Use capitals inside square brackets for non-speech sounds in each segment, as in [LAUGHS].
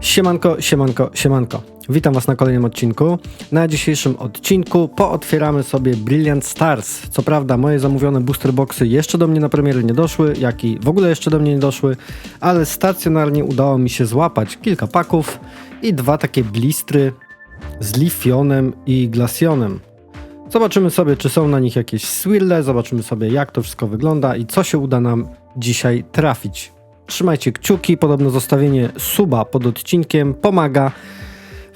Siemanko, siemanko, siemanko. Witam Was na kolejnym odcinku. Na dzisiejszym odcinku pootwieramy sobie Brilliant Stars. Co prawda moje zamówione booster boxy jeszcze do mnie na premierę nie doszły, jak i w ogóle jeszcze do mnie nie doszły, ale stacjonarnie udało mi się złapać kilka paków i dwa takie blistry z Lifionem i Glacionem. Zobaczymy sobie, czy są na nich jakieś swirle, zobaczymy sobie, jak to wszystko wygląda i co się uda nam dzisiaj trafić. Trzymajcie kciuki, podobno zostawienie suba pod odcinkiem pomaga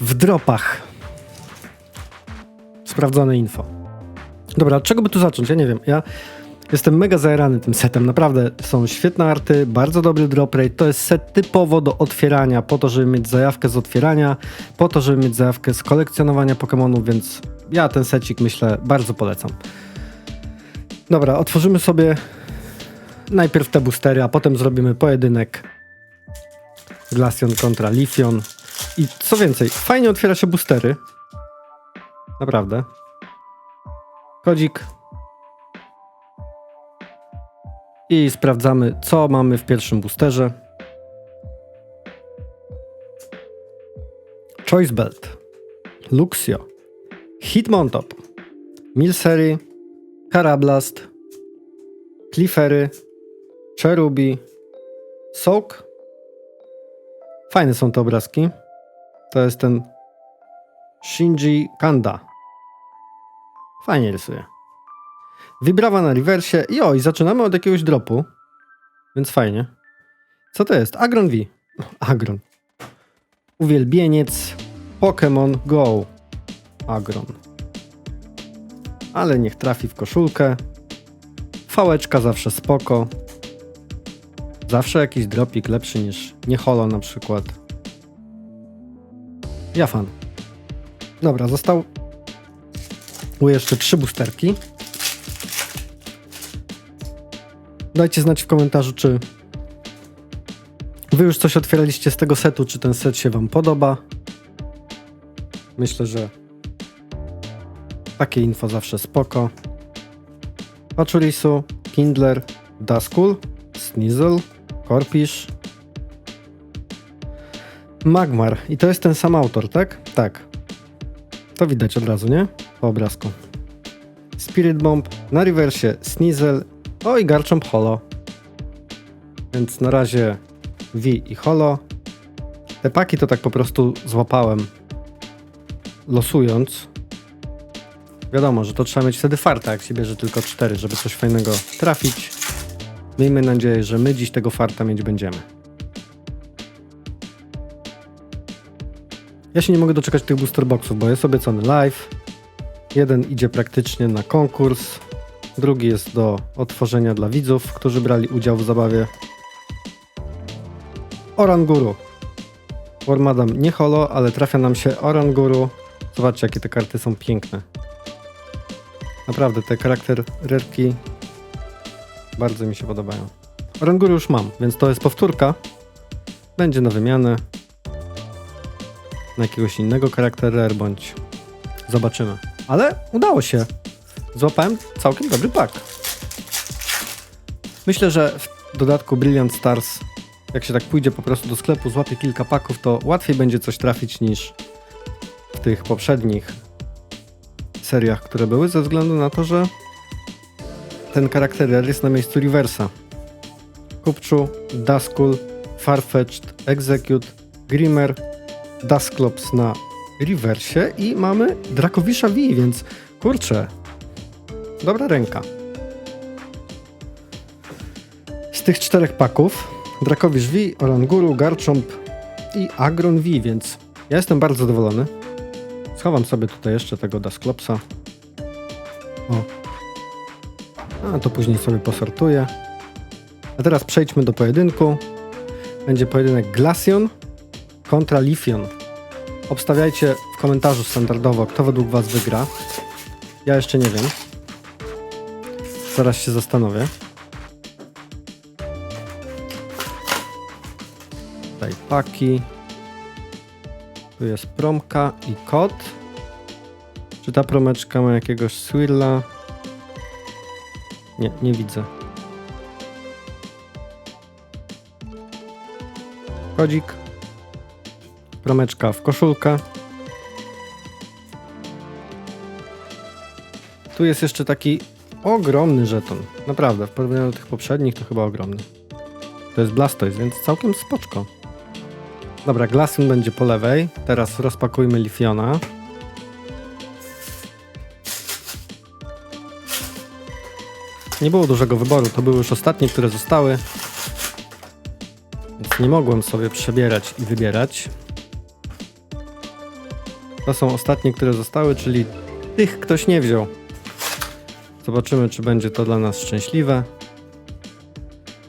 w dropach. Sprawdzone info. Dobra, od czego by tu zacząć? Ja nie wiem. Ja jestem mega zajarany tym setem. Naprawdę są świetne arty, bardzo dobry drop rate. To jest set typowo do otwierania, po to, żeby mieć zajawkę z otwierania, po to, żeby mieć zajawkę z kolekcjonowania Pokémonów, więc ja ten secik myślę bardzo polecam. Dobra, otworzymy sobie najpierw te boostery, a potem zrobimy pojedynek Glaceon kontra Lifion. I co więcej, fajnie otwiera się boostery. Naprawdę. Kodzik. I sprawdzamy, co mamy w pierwszym boosterze. Choice Belt. Luxio. Hitmontop. Milcery. Carablast. Cliffery. Cherubi. Soak. Fajne są te obrazki. To jest ten Shinji Kanda. Fajnie rysuje. Wibrawa na rewersie. I oj, zaczynamy od jakiegoś dropu. Więc fajnie. Co to jest? Agron V. [LAUGHS] Agron. Uwielbieniec Pokémon Go. Agron. Ale niech trafi w koszulkę. Fałeczka zawsze spoko. Zawsze jakiś dropik lepszy niż nie holo na przykład. Ja fan. Dobra, został były jeszcze trzy boosterki. Dajcie znać w komentarzu, czy wy już coś otwieraliście z tego setu, czy ten set się wam podoba. Myślę, że takie info zawsze spoko. Pachurisu, Kindler, Duskull, Sneasel, Corpish, Magmar. I to jest ten sam autor, tak? Tak. To widać od razu, nie? Po obrazku. Spirit Bomb, na rewersie Sneasel, o i Garchomp Holo. Więc na razie V i Holo. Te paki to tak po prostu złapałem losując. Wiadomo, że to trzeba mieć wtedy farta, jak się bierze tylko cztery, żeby coś fajnego trafić. Miejmy nadzieję, że my dziś tego farta mieć będziemy. Ja się nie mogę doczekać tych booster boxów, bo jest obiecany live. Jeden idzie praktycznie na konkurs, drugi jest do otworzenia dla widzów, którzy brali udział w zabawie. Oranguru. Wormadam nie holo, ale trafia nam się Oranguru. Zobaczcie, jakie te karty są piękne. Naprawdę, te charakter rerki bardzo mi się podobają. Oranguru już mam, więc to jest powtórka. Będzie na wymianę. Na jakiegoś innego charakter rare, bądź zobaczymy. Ale udało się. Złapałem całkiem dobry pak. Myślę, że w dodatku Brilliant Stars, jak się tak pójdzie po prostu do sklepu, złapie kilka paków, to łatwiej będzie coś trafić niż w tych poprzednich seriach, które były, ze względu na to, że ten charakter jest na miejscu reversa. Kupczu, Duskull, Farfetch'd, Execute, Grimmer, Dusklops na reversie i mamy Dracowisza V, więc kurczę, dobra ręka. Z tych czterech paków Dracowisz V, Oranguru, Garchomp i Agron V, więc ja jestem bardzo zadowolony. Schowam sobie tutaj jeszcze tego Dusklopsa. O. A to później sobie posortuję. A teraz przejdźmy do pojedynku. Będzie pojedynek Glaceon kontra Lifion. Obstawiajcie w komentarzu standardowo, kto według Was wygra. Ja jeszcze nie wiem. Zaraz się zastanowię. Tutaj paki. Tu jest promka i kod. Czy ta promeczka ma jakiegoś swirla? Nie, nie widzę. Kodzik. promeczka w koszulkę. Tu jest jeszcze taki ogromny żeton. Naprawdę, w porównaniu do tych poprzednich to chyba ogromny. To jest Blastoise, więc całkiem spoczko. Dobra, Glaceon będzie po lewej. Teraz rozpakujmy Lifiona. Nie było dużego wyboru, to były już ostatnie, które zostały. Więc nie mogłem sobie przebierać i wybierać. To są ostatnie, które zostały, czyli tych ktoś nie wziął. Zobaczymy, czy będzie to dla nas szczęśliwe.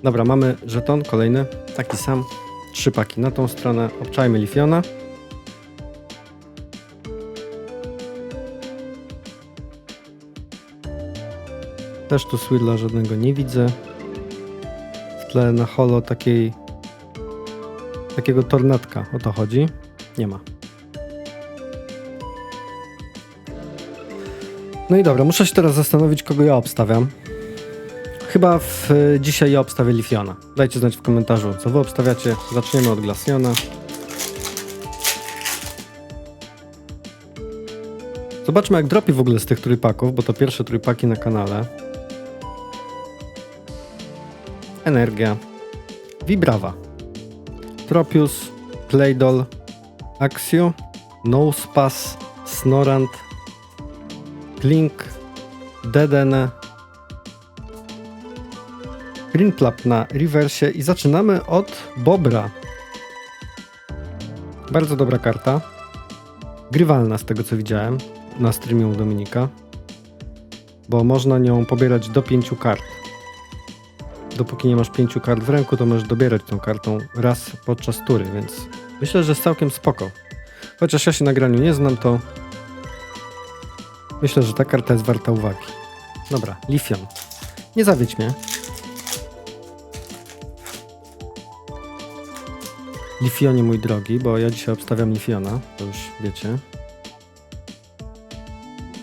Dobra, mamy żeton kolejny, taki sam. Trzy paki na tą stronę. Obczajmy Lifiona. Też tu Swirla żadnego nie widzę. W tle na holo takiej takiego tornadka, o to chodzi. Nie ma. No i dobra, muszę się teraz zastanowić, kogo ja obstawiam. Chyba w, dzisiaj ja obstawię Lifiona. Dajcie znać w komentarzu, co wy obstawiacie. Zaczniemy od Glaciona. Zobaczmy, jak dropi w ogóle z tych trójpaków, bo to pierwsze trójpaki na kanale. Energia. Vibrawa. Tropius, Claydol, Axio, Nosepass, Snorant, Klink, Dedenne, Greenplap na rewersie i zaczynamy od Bobra. Bardzo dobra karta. Grywalna z tego co widziałem na streamie u Dominika, bo można nią pobierać do pięciu kart. Dopóki nie masz pięciu kart w ręku, to możesz dobierać tą kartą raz podczas tury, więc myślę, że jest całkiem spoko. Chociaż ja się na graniu nie znam, to myślę, że ta karta jest warta uwagi. Dobra, Lifion. Nie zawiedź mnie. Lifionie, mój drogi, bo ja dzisiaj obstawiam Lifiona, to już wiecie.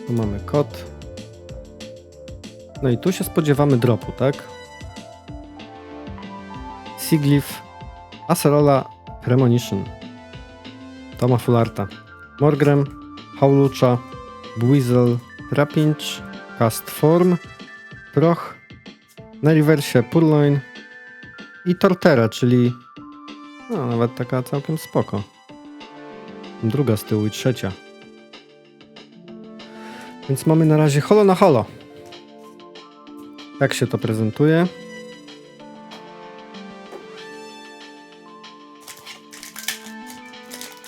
Tu mamy kod. No i tu się spodziewamy dropu, tak? Siglyph, Acerola, Premonition, Toma Fullarta, Morgrem, Howlucha, Buizel, Trapinch, Cast Form, Proch, na rewersie Purloin i Torterra, czyli no, nawet taka całkiem spoko. Druga z tyłu i trzecia. Więc mamy na razie holo na holo. Tak się to prezentuje.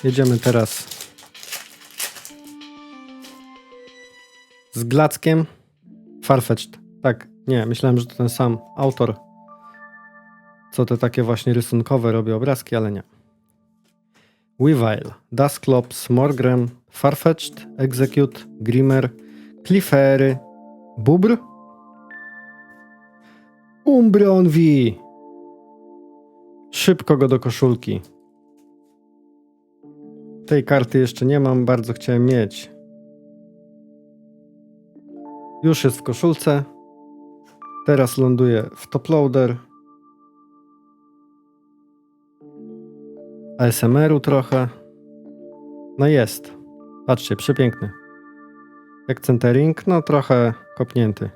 Jedziemy teraz z Glackiem. Farfetched. Tak, nie, myślałem, że to ten sam autor, co te takie właśnie rysunkowe robi obrazki, ale nie. Weavile, Dusclops, Morgrem, Farfetched, Execute, Grimmer, Cliffery, Bubr, Umbreon V. Szybko go do koszulki. Tej karty jeszcze nie mam, bardzo chciałem mieć. Już jest w koszulce. Teraz ląduje w toploader. ASMR-u trochę. No jest. Patrzcie, przepiękny. Jak centering, no trochę kopnięty.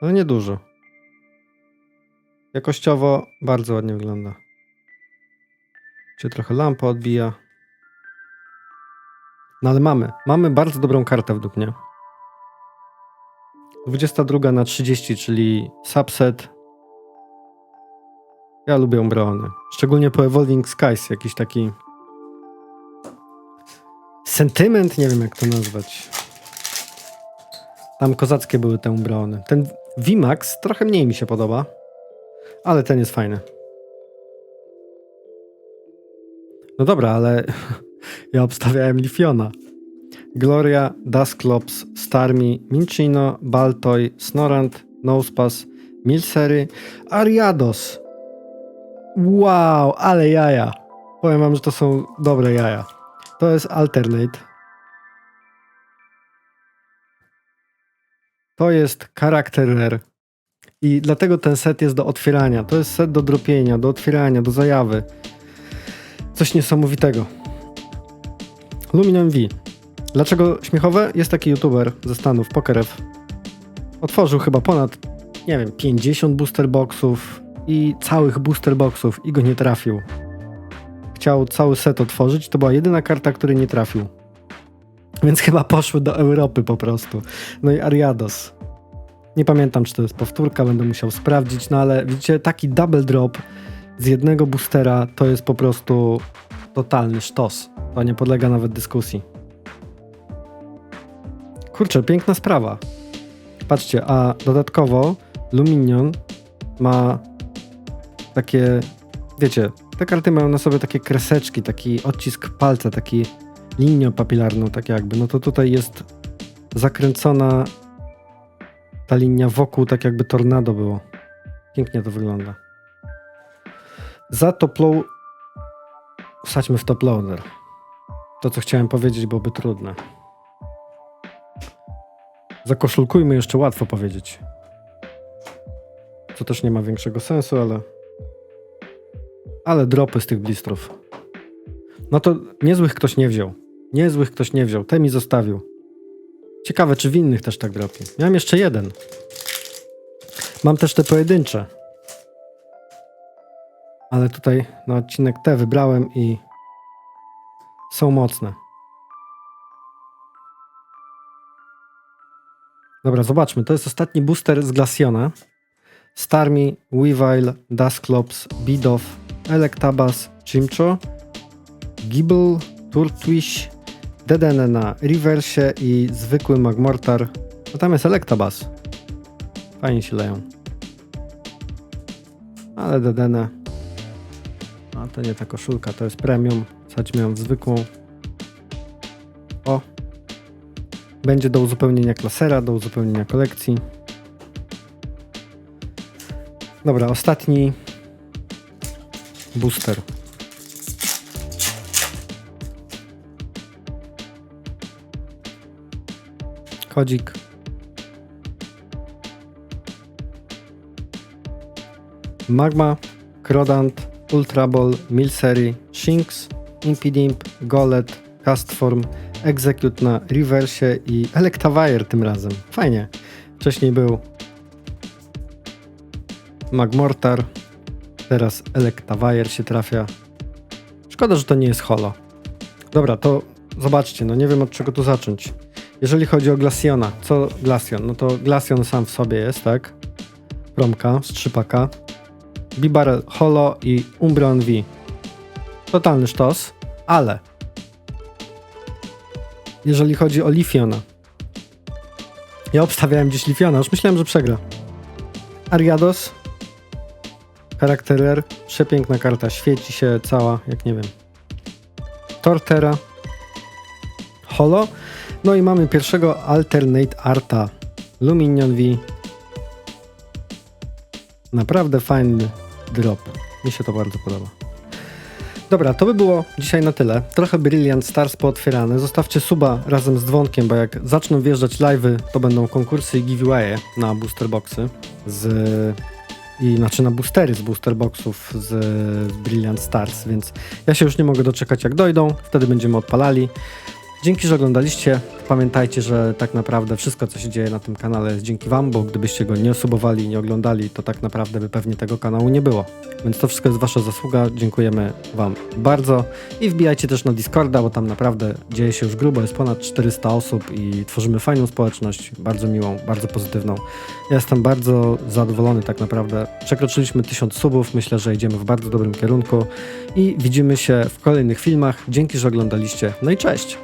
Ale nie dużo. Jakościowo bardzo ładnie wygląda. Czy trochę lampa odbija. No ale mamy. Mamy bardzo dobrą kartę według mnie. 22 na 30, czyli subset. Ja lubię Umbreony. Szczególnie po Evolving Skies. Jakiś taki sentyment, nie wiem jak to nazwać. Tam kozackie były te Umbreony. Ten VMAX trochę mniej mi się podoba, ale ten jest fajny. No dobra, ale [LAUGHS] ja obstawiałem Lifiona. Gloria, Dusclops, Starmie, Minchino, Baltoy, Snorant, Nosepass, Milsery, Ariados. Wow, ale jaja. Powiem wam, że to są dobre jaja. To jest Alternate. To jest Character Rare. I dlatego ten set jest do otwierania. To jest set do dropienia, do otwierania, do zajawy. Coś niesamowitego. Luminium V. Dlaczego śmiechowe? Jest taki youtuber ze Stanów, Pokerev. Otworzył chyba ponad, nie wiem, 50 booster boxów i całych booster boxów i go nie trafił. Chciał cały set otworzyć, to była jedyna karta, której nie trafił. Więc chyba poszły do Europy po prostu. No i Ariados. Nie pamiętam, czy to jest powtórka, będę musiał sprawdzić, no ale widzicie, taki double drop z jednego boostera to jest po prostu totalny sztos. To nie podlega nawet dyskusji. Kurczę, piękna sprawa. Patrzcie, a dodatkowo Luminion ma takie, wiecie, te karty mają na sobie takie kreseczki, taki odcisk palca, taki linię papilarną, tak jakby. No to tutaj jest zakręcona ta linia wokół, tak jakby tornado było. Pięknie to wygląda. Za top low... Wsadźmy w top loader. To, co chciałem powiedzieć, byłoby trudne. Zakoszulkujmy jeszcze łatwo powiedzieć. Co też nie ma większego sensu, ale... Ale dropy z tych blistrów. No to niezłych ktoś nie wziął. Niezłych ktoś nie wziął. Te mi zostawił. Ciekawe, czy w innych też tak dropi. Miałem jeszcze jeden. Mam też te pojedyncze. Ale tutaj na odcinek te wybrałem i są mocne. Dobra, zobaczmy. To jest ostatni booster z Glaciona. Starmie, Weavile, Dusclops, Bidoff, Electabuzz, Chimcho, Gibble, Turtwish, DDN na reversie i zwykły Magmortar. No tam jest Electabuzz. Fajnie się leją. Ale DDN. A to nie ta koszulka, to jest premium. Sadźmy ją zwykłą. O. Będzie do uzupełnienia klasera, do uzupełnienia kolekcji. Dobra, ostatni booster. Kodzik. Magma, Crodant, Ultra Ball, Milcery, Shinx, Impidimp, Golet, Castform, Execute na reversie i Electivire tym razem. Fajnie. Wcześniej był Magmortar, teraz Electivire się trafia. Szkoda, że to nie jest holo. Dobra, to zobaczcie, no nie wiem od czego tu zacząć. Jeżeli chodzi o Glaciona, co Glacion? No to Glacion sam w sobie jest, tak? Promka z trzypaka. Bibarel Holo i Umbreon V. Totalny sztos, ale jeżeli chodzi o Lifiona. Ja obstawiałem gdzieś Lifiona, już myślałem, że przegra. Ariados. Charakterer. Przepiękna karta, świeci się cała, jak nie wiem. Tortera. Holo. No i mamy pierwszego Alternate Arta. Luminion V. Naprawdę fajny drop. Mi się to bardzo podoba. Dobra, to by było dzisiaj na tyle. Trochę Brilliant Stars pootwierane. Zostawcie suba razem z dzwonkiem, bo jak zaczną wjeżdżać live'y, to będą konkursy i giveawaye na booster boxy z i znaczy na boostery z booster boxów z Brilliant Stars, więc ja się już nie mogę doczekać jak dojdą, wtedy będziemy odpalali. Dzięki, że oglądaliście. Pamiętajcie, że tak naprawdę wszystko, co się dzieje na tym kanale jest dzięki Wam, bo gdybyście go nie osubowali i nie oglądali, to tak naprawdę by pewnie tego kanału nie było. Więc to wszystko jest Wasza zasługa. Dziękujemy Wam bardzo. I wbijajcie też na Discorda, bo tam naprawdę dzieje się już grubo. Jest ponad 400 osób i tworzymy fajną społeczność, bardzo miłą, bardzo pozytywną. Ja jestem bardzo zadowolony tak naprawdę. Przekroczyliśmy 1000 subów. Myślę, że idziemy w bardzo dobrym kierunku. I widzimy się w kolejnych filmach. Dzięki, że oglądaliście. No i cześć!